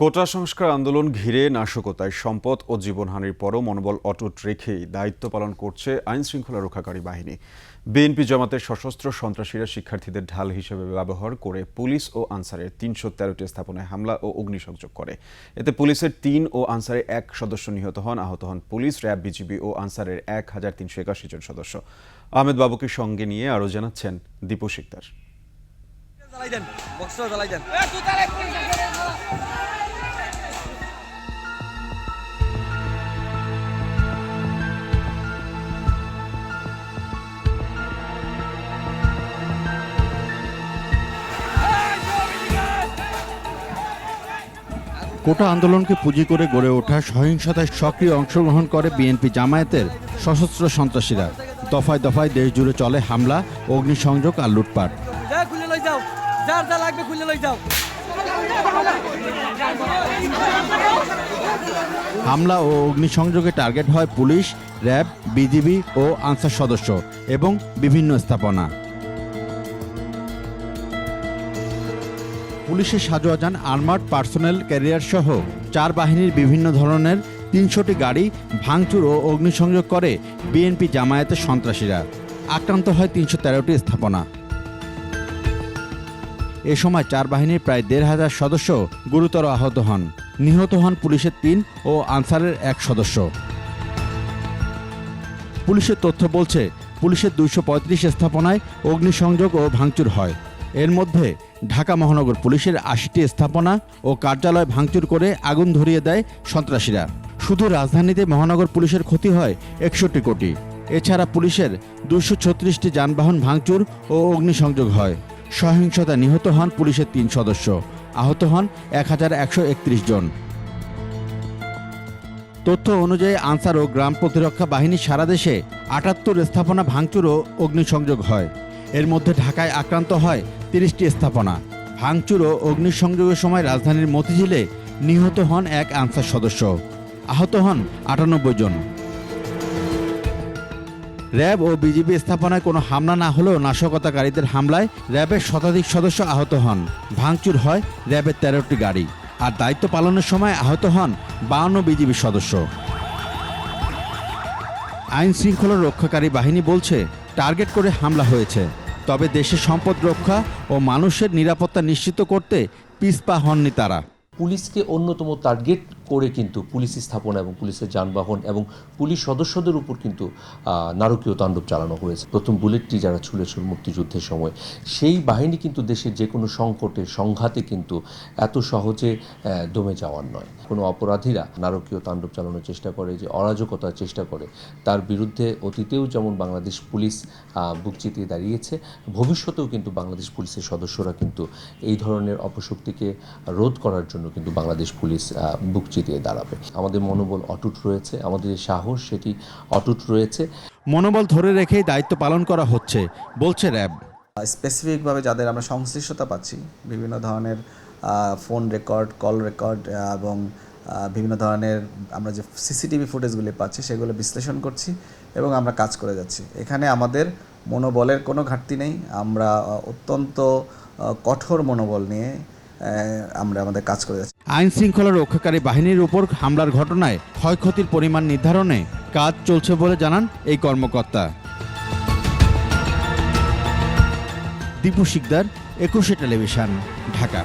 কোটা সংস্কার আন্দোলন ঘিরে নাশকতায় সম্পদ ও জীবনহানির পরও মনোবল অটুট রেখেই দায়িত্ব পালন করছে আইন শৃঙ্খলা রক্ষাকারী বাহিনী। বিএনপি জামাতের সশস্ত্র সন্ত্রাসীরা শিক্ষার্থীদের ঢাল হিসেবে ব্যবহার করে পুলিশ ও আনসারের তিনশো তেরোটি স্থাপনায় হামলা ও অগ্নিসংযোগ করে। এতে পুলিশের তিন ও আনসারের এক সদস্য নিহত হন আহত হন পুলিশ র্যাব বিজিবি ও আনসারের এক হাজার তিনশো একাশি জন সদস্য। আহমেদ বাবুকে সঙ্গে নিয়ে আরও জানাচ্ছেন দীপু শিকদার। কোটা আন্দোলনকে পুঁজি করে গড়ে ওঠা সহিংসতায় সক্রিয় অংশগ্রহণ করে বিএনপি জামায়াতের সশস্ত্র সন্ত্রাসীরা। দফায় দফায় দেশ জুড়ে চলে হামলা অগ্নিসংযোগ আর লুটপাট। হামলা ও অগ্নিসংযোগে টার্গেট হয় পুলিশ র্যাব বিজিবি ও আনসার সদস্য এবং বিভিন্ন স্থাপনা। পুলিশের সাজোয়াজান আর্মার্ড পার্সোনেল, ক্যারিয়ার সহ চার বাহিনীর বিভিন্ন ধরনের তিনশোটি গাড়ি ভাঙচুর ও অগ্নিসংযোগ করে বিএনপি জামায়াতের সন্ত্রাসীরা। আক্রান্ত হয় তিনশো তেরোটি স্থাপনা। এ সময় চার বাহিনীর প্রায় দেড় হাজার সদস্য গুরুতর আহত হন। নিহত হন পুলিশের তিন ও আনসারের এক সদস্য। পুলিশের তথ্য বলছে, পুলিশের দুইশো পঁয়ত্রিশ স্থাপনায় অগ্নিসংযোগ ও ভাঙচুর হয়। এর মধ্যে ঢাকা মহানগর পুলিশের আশিটি স্থাপনা ও কার্যালয় ভাঙচুর করে আগুন ধরিয়ে দেয় সন্ত্রাসীরা। শুধু রাজধানীতে মহানগর পুলিশের ক্ষতি হয় একষট্টি কোটি। এছাড়া পুলিশের দুশো ছত্রিশটি যানবাহন ভাঙচুর ও অগ্নিসংযোগ হয়। সহিংসতা নিহত হন পুলিশের তিন সদস্য। আহত হন এক হাজার একশো একত্রিশ জন। তথ্য অনুযায়ী আনসার ও গ্রাম প্রতিরক্ষা বাহিনী সারা দেশে আটাত্তর স্থাপনা ভাঙচুর ও অগ্নিসংযোগ হয়। এর মধ্যে ঢাকায় আক্রান্ত হয় তিরিশটি স্থাপনা। ভাঙচুর ও অগ্নিসংযোগের সময় রাজধানীর মতিঝিলে নিহত হন এক আনসার সদস্য। আহত হন আটানব্বই জন। র্যাব ও বিজিবি স্থাপনায় কোনো হামলা না হলেও নাশকতাকারীদের হামলায় র্যাবের শতাধিক সদস্য আহত হন। ভাঙচুর হয় র্যাবের তেরোটি গাড়ি। আর দায়িত্ব পালনের সময় আহত হন বাউন্ন বিজিবি সদস্য। আইন শৃঙ্খলা রক্ষাকারী বাহিনী বলছে টার্গেট করে হামলা হয়েছে। তবে দেশের সম্পদ রক্ষা ও মানুষের নিরাপত্তা নিশ্চিত করতে পিসপা হননি তারা। পুলিশকে অন্যতম টার্গেট করে কিন্তু পুলিশ স্থাপনা এবং পুলিশের যানবাহন এবং পুলিশ সদস্যদের উপর কিন্তু নারকীয় তাণ্ডব চালানো হয়েছে। প্রথম বুলেটটি যারা ছুলেছিল মুক্তিযুদ্ধের সময় সেই বাহিনী কিন্তু দেশের যে কোনো সংকটে সংঘাতে কিন্তু এত সহজে দমে যাওয়ার নয়। কোনো অপরাধীরা নারকীয় তাণ্ডব চালানোর চেষ্টা করে যে অরাজকতার চেষ্টা করে তার বিরুদ্ধে অতীতেও যেমন বাংলাদেশ পুলিশ বুক চিতিয়ে দাঁড়িয়েছে ভবিষ্যতেও কিন্তু বাংলাদেশ পুলিশের সদস্যরা কিন্তু এই ধরনের অপশক্তিকে রোধ করার জন্য কিন্তু বাংলাদেশ পুলিশ আহ, বুক চিতিয়ে দাঁড়াবে। আমাদের মনোবল অটুট রয়েছে আমাদের যে সাহস সেটি অটুট রয়েছে। মনোবল ধরে রেখেই দায়িত্ব পালন করা হচ্ছে বলছে র্যাব। স্পেসিফিকভাবে যাদের আমরা সংশ্লিষ্টতা পাচ্ছি বিভিন্ন ধরনের ফোন রেকর্ড কল রেকর্ড এবং বিভিন্ন ধরনের আমরা যে সিসিটিভি ফুটেজগুলি পাচ্ছি সেগুলো বিশ্লেষণ করছি এবং আমরা কাজ করে যাচ্ছি। এখানে আমাদের মনোবলের কোনো ঘাটতি নেই। আমরা অত্যন্ত কঠোর মনোবল নিয়ে আমরা আমাদের কাজ করে যাচ্ছি। আইন শৃঙ্খলা রক্ষাকারী বাহিনীর উপর হামলার ঘটনায় ক্ষয়ক্ষতির পরিমাণ নির্ধারণে কাজ চলছে বলে জানান এই কর্মকর্তা। দীপু শিকদার, একুশে টেলিভিশন, ঢাকা।